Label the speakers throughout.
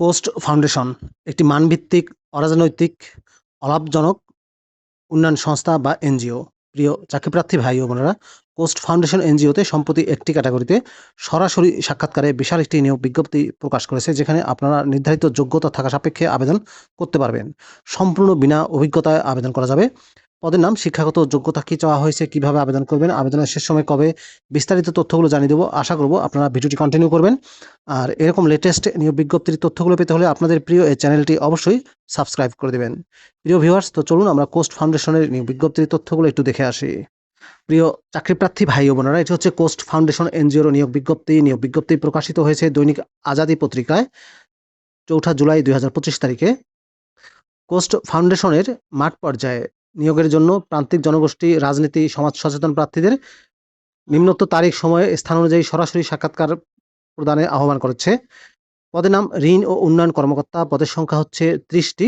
Speaker 1: Coast foundation, একটি মানভিত্তিক, অরাজনৈতিক, অলাভজনক উন্নয়ন সংস্থা বা এনজিও। প্রিয় চাকরিপ্রার্থী ভাই ও বোনেরা, কোস্ট ফাউন্ডেশন এনজিওতে সম্প্রতি একটি ক্যাটাগরিতে সরাসরি সাক্ষাৎকারে বিশাল একটি নিয়োগ বিজ্ঞপ্তি প্রকাশ করেছে, যেখানে আপনারা নির্ধারিত যোগ্যতা থাকা সাপেক্ষে আবেদন করতে পারবেন। সম্পূর্ণ বিনা অভিজ্ঞতায় আবেদন করা যাবে। পদের নাম, শিক্ষাগত যোগ্যতা কি চাওয়া হয়েছে, কীভাবে আবেদন করবেন, আবেদনের শেষ সময় কবে, বিস্তারিত তথ্যগুলো জানিয়ে দেবো। আশা করব আপনারা ভিডিওটি কন্টিনিউ করবেন। আর এরকম লেটেস্ট নিয়োগ বিজ্ঞপ্তির তথ্যগুলো পেতে হলে আপনাদের প্রিয় এই চ্যানেলটি অবশ্যই সাবস্ক্রাইব করে দেবেন। প্রিয় ভিউয়ার্স তো চলুন আমরা কোস্ট ফাউন্ডেশনের নিয়োগ বিজ্ঞপ্তির তথ্যগুলো একটু দেখে আসি। প্রিয় চাকরিপ্রার্থী ভাই ও বোনেরা, এটি হচ্ছে কোস্ট ফাউন্ডেশন এনজিওর নিয়োগ বিজ্ঞপ্তি। নিয়োগ বিজ্ঞপ্তি প্রকাশিত হয়েছে দৈনিক আজাদি পত্রিকায়, চৌঠা জুলাই দুই হাজার পঁচিশ তারিখে। কোস্ট ফাউন্ডেশনের মাঠ পর্যায়ে নিয়োগের জন্য প্রান্তিক জনগোষ্ঠী, রাজনীতি, সমাজ সচেতন প্রার্থীদের নিম্নোক্ত তারিখ, সময়ে, স্থান অনুযায়ী সরাসরি সাক্ষাৎকার প্রদানে আহ্বান করেছে। পদের নাম ঋণ ও উন্নয়ন কর্মকর্তা। পদের সংখ্যা হচ্ছে ত্রিশটি।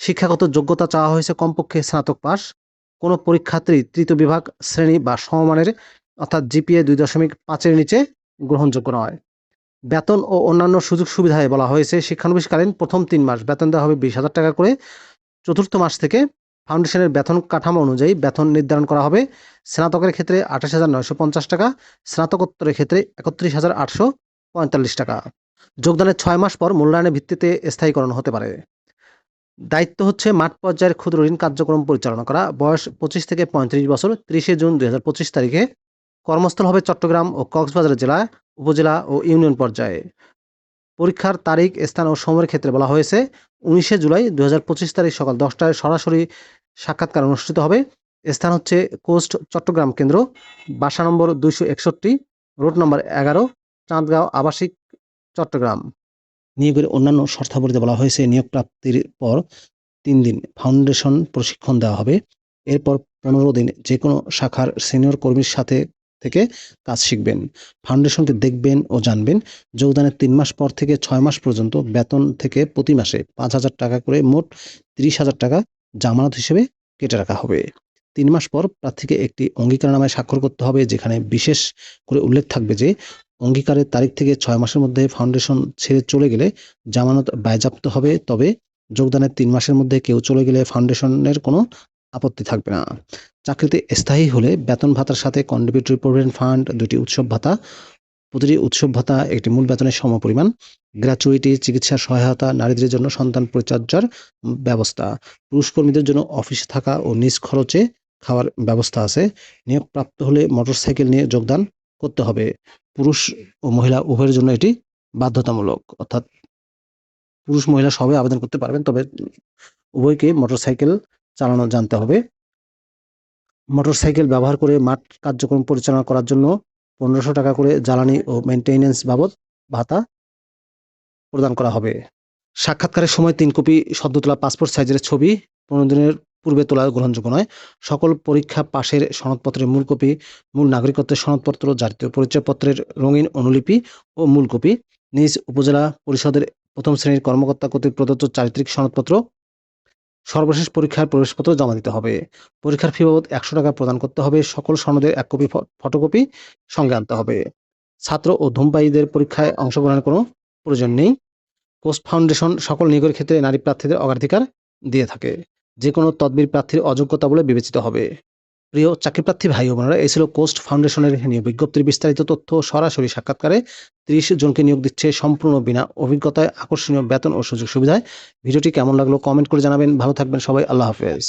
Speaker 1: শিক্ষাগত যোগ্যতা চাওয়া হয়েছে কমপক্ষে স্নাতক পাস কোনো পরীক্ষার্থী তৃতীয় বিভাগ, শ্রেণি বা সমমানের, অর্থাৎ জিপিএ দুই দশমিক পাঁচের নিচে গ্রহণযোগ্য নয়। বেতন ও অন্যান্য সুযোগ সুবিধায় বলা হয়েছে, শিক্ষানবিশকালীন প্রথম তিন মাস। বেতন দেওয়া হবে বিশ হাজার টাকা করে। চতুর্থ মাস থেকে ফাউন্ডেশনের বেতন কাঠামো অনুযায়ী বেতন নির্ধারণ করা হবে। স্নাতকের ক্ষেত্রে আঠাশ হাজার নয়শো পঞ্চাশ টাকা, স্নাতকোত্তরের ক্ষেত্রে একত্রিশ হাজার আটশো পঁয়তাল্লিশ টাকা। যোগদানের ছয় মাস পর মূল্যায়নের ভিত্তিতে স্থায়ীকরণ হতে পারে। দায়িত্ব হচ্ছে মাঠ পর্যায়ের ক্ষুদ্র ঋণ কার্যক্রম পরিচালনা করা। বয়স পঁচিশ থেকে পঁয়ত্রিশ বছর, তিরিশে জুন দু হাজার পঁচিশ তারিখে। কর্মস্থল হবে চট্টগ্রাম ও কক্সবাজার জেলা, উপজেলা ও ইউনিয়ন পর্যায়ে। পরীক্ষার তারিখ, স্থান ও সময়ের ক্ষেত্রে বলা হয়েছে। উনিশে জুলাই দু হাজার পঁচিশ তারিখ সকাল দশটায় সরাসরি সাক্ষাৎকার অনুষ্ঠিত হবে। স্থান হচ্ছে কোস্ট চট্টগ্রাম কেন্দ্র, বাসা নম্বর দুইশো একষট্টি, রোড নম্বর এগারো, চাঁদগাঁও আবাসিক চট্টগ্রাম। নিয়োগের অন্যান্য শর্তাবলীতে বলা হয়েছে নিয়োগ প্রাপ্তির পর তিন দিন ফাউন্ডেশন প্রশিক্ষণ দেওয়া হবে। এরপর পনেরো দিন যে কোনো শাখার সিনিয়র কর্মীর সাথে থেকে কাজ শিখবেন। ফাউন্ডেশনকে দেখবেন ও জানবেন যোগদানের তিন মাস পর থেকে ছয় মাস পর্যন্ত বেতন থেকে প্রতি মাসে পাঁচ হাজার টাকা করে মোট তিরিশ হাজার টাকা জামানত হিসেবে কেটে রাখা হবে। তিন মাস পর প্রার্থীকে একটি অঙ্গীকারনামায় স্বাক্ষর করতে হবে, যেখানে বিশেষ করে উল্লেখ থাকবে যে অঙ্গীকারের তারিখ থেকে ছয় মাসের মধ্যে ফাউন্ডেশন ছেড়ে চলে গেলে জামানত বাজেয়াপ্ত হবে। তবে যোগদানের তিন মাসের মধ্যে কেউ চলে গেলে ফাউন্ডেশনের কোনো আপত্তি থাকবে না। চাকরিতে স্থায়ী হলে বেতন ভাতার সাথে কন্ট্রিবিউটরি প্রভিডেন্ট ফান্ড দুটি উৎসব ভাতা, প্রতিটি উৎসব ভাতা একটি মূল বেতনের সমপরিমাণ গ্র্যাচুইটি চিকিৎসা সহায়তা, নারীদের জন্য সন্তান পরিচর্যার ব্যবস্থা পুরুষ কর্মীদের জন্য অফিসে থাকা ও নিজ খরচে খাওয়ার ব্যবস্থা আছে। নিয়োগপ্রাপ্ত হলে মোটরসাইকেল নিয়ে যোগদান করতে হবে। পুরুষ ও মহিলা উভয়ের জন্য এটি বাধ্যতামূলক। অর্থাৎ পুরুষ মহিলা সবাই আবেদন করতে পারবেন, তবে উভয়কে মোটরসাইকেল চালানো জানতে হবে। মোটরসাইকেল ব্যবহার করে মাঠ কার্যক্রম পরিচালনা করার জন্য পনেরোশো টাকা করে জ্বালানি ও মেনটেনেন্স বাবদ ভাতা প্রদান করা হবে। সাক্ষাৎকারের সময় তিন কপি সদ্য তোলা পাসপোর্ট সাইজের ছবি পনেরো দিনের পূর্বে তোলা গ্রহণযোগ্য নয়। সকল পরীক্ষা পাশের সনদপত্রের মূল কপি, মূল নাগরিকত্বের সনদপত্র, জাতীয় পরিচয়পত্রের রঙিন অনুলিপি ও মূল কপি, নিজ উপজেলা পরিষদের প্রথম শ্রেণির কর্মকর্তা কর্তৃক প্রদত্ত চারিত্রিক সনদপত্র সর্বশেষ পরীক্ষার প্রবেশপত্র জমা দিতে হবে। পরীক্ষার ফি বাবদ একশো টাকা প্রদান করতে হবে। সকল সনদের এক কপি ফটোকপি সঙ্গে আনতে হবে। ছাত্র ও ধূমপায়ীদের পরীক্ষায় অংশগ্রহণের কোনো প্রয়োজন নেই। কোস্ট ফাউন্ডেশন সকল নিয়োগের ক্ষেত্রে নারী প্রার্থীদের অগ্রাধিকার দিয়ে থাকে। যে কোনো তদবির প্রার্থীর অযোগ্যতা বলে বিবেচিত হবে। প্রিয় চাকরিপ্রার্থী ভাই বোনেরা, এই ছিল কোস্ট ফাউন্ডেশনের নিয়োগ বিজ্ঞপ্তির বিস্তারিত তথ্য। সরাসরি সাক্ষাৎকারে ত্রিশ জনকে নিয়োগ দিচ্ছে সম্পূর্ণ বিনা অভিজ্ঞতায় আকর্ষণীয় বেতন ও সুযোগ সুবিধায়। ভিডিওটি কেমন লাগল কমেন্ট করে জানাবেন। ভালো থাকবেন সবাই। আল্লাহ হাফেজ।